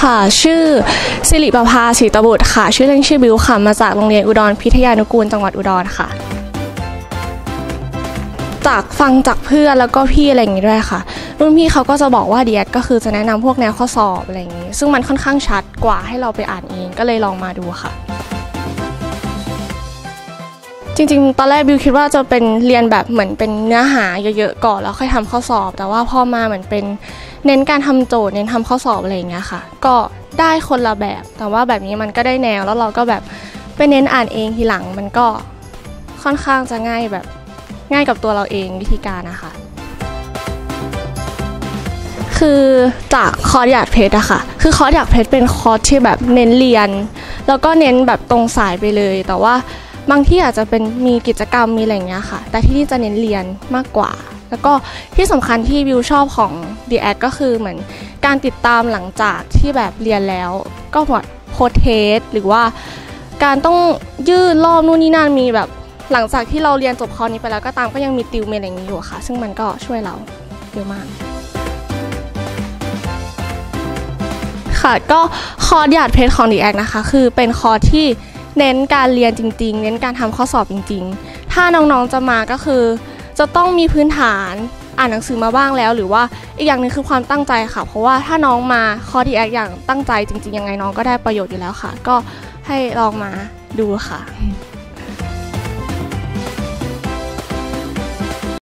ค่ะ ชื่อสิริประภาศรีตบุตรค่ะ ชื่อเล่นชื่อบิวค่ะ มาจากโรงเรียนอุดรพิทยานุกูลจังหวัดอุดรค่ะ จากฟังจากเพื่อนแล้วก็พี่อะไรอย่างงี้ด้วยค่ะ รุ่นพี่เขาก็จะบอกว่าเดียก็คือจะแนะนำพวกแนวข้อสอบอะไรอย่างงี้ ซึ่งมันค่อนข้างชัดกว่าให้เราไปอ่านเองก็เลยลองมาดูค่ะ จริงๆ ตอนแรกบิวคิดว่าจะเป็นเรียนแบบเหมือนเป็นเนื้อหาเยอะๆก่อนแล้วค่อยทำข้อสอบ แต่ว่าพอมาเหมือนเป็นเน้นการทำโจทย์เน้นทำข้อสอบอะไรอย่างเงี้ยค่ะ ก็ได้คนละแบบ แต่ว่าแบบนี้มันก็ได้แนวแล้วเราก็แบบไปเน้นอ่านเองทีหลังมันก็ค่อนข้างจะง่ายแบบง่ายกับตัวเราเองวิธีการนะคะ คือจากคอร์สหยาดเพชรอะค่ะ คือคอร์สหยาดเพชรเป็นคอร์สที่แบบเน้นเรียน แล้วก็เน้นแบบตรงสายไปเลย แต่ว่า บางที่อาจจะเป็นมีกิจกรรมมีอะไรอย่างเงี้ยค่ะ แต่ที่นี่จะเน้นเรียนมากกว่า แล้วก็ที่สำคัญที่วิวชอบของ The a d ก็คือเหมือนการติดตามหลังจากที่แบบเรียนแล้ว ก็หมดโพเทสหรือว่าการต้องยื่นรอบนู่นนี่นั่นมีแบบหลังจากที่เราเรียนจบคอร์สนี้ไปแล้วก็ตามก็ยังมีติวเมนอย่างนี้อยู่ค่ะ ซึ่งมันก็ช่วยเราเยอะมาก ค่ะก็คอร์สหยาดเพชรของ d ีแอนะคะ คือเป็นคอร์สที่ เน้นการเรียนจริง ๆ เน้นการทำข้อสอบจริง ๆ ถ้าน้องๆจะมาก็คือ จะต้องมีพื้นฐานอ่านหนังสือมาบ้างแล้ว หรือว่าอีกอย่างหนึงคือความตั้งใจค่ะ เพราะว่าถ้าน้องมาคอร์ส d ีแออย่างตั้งใจจริง ๆ ยังไงน้องก็ได้ประโยชน์อยู่แล้วค่ะ ก็ให้ลองมาดูค่ะ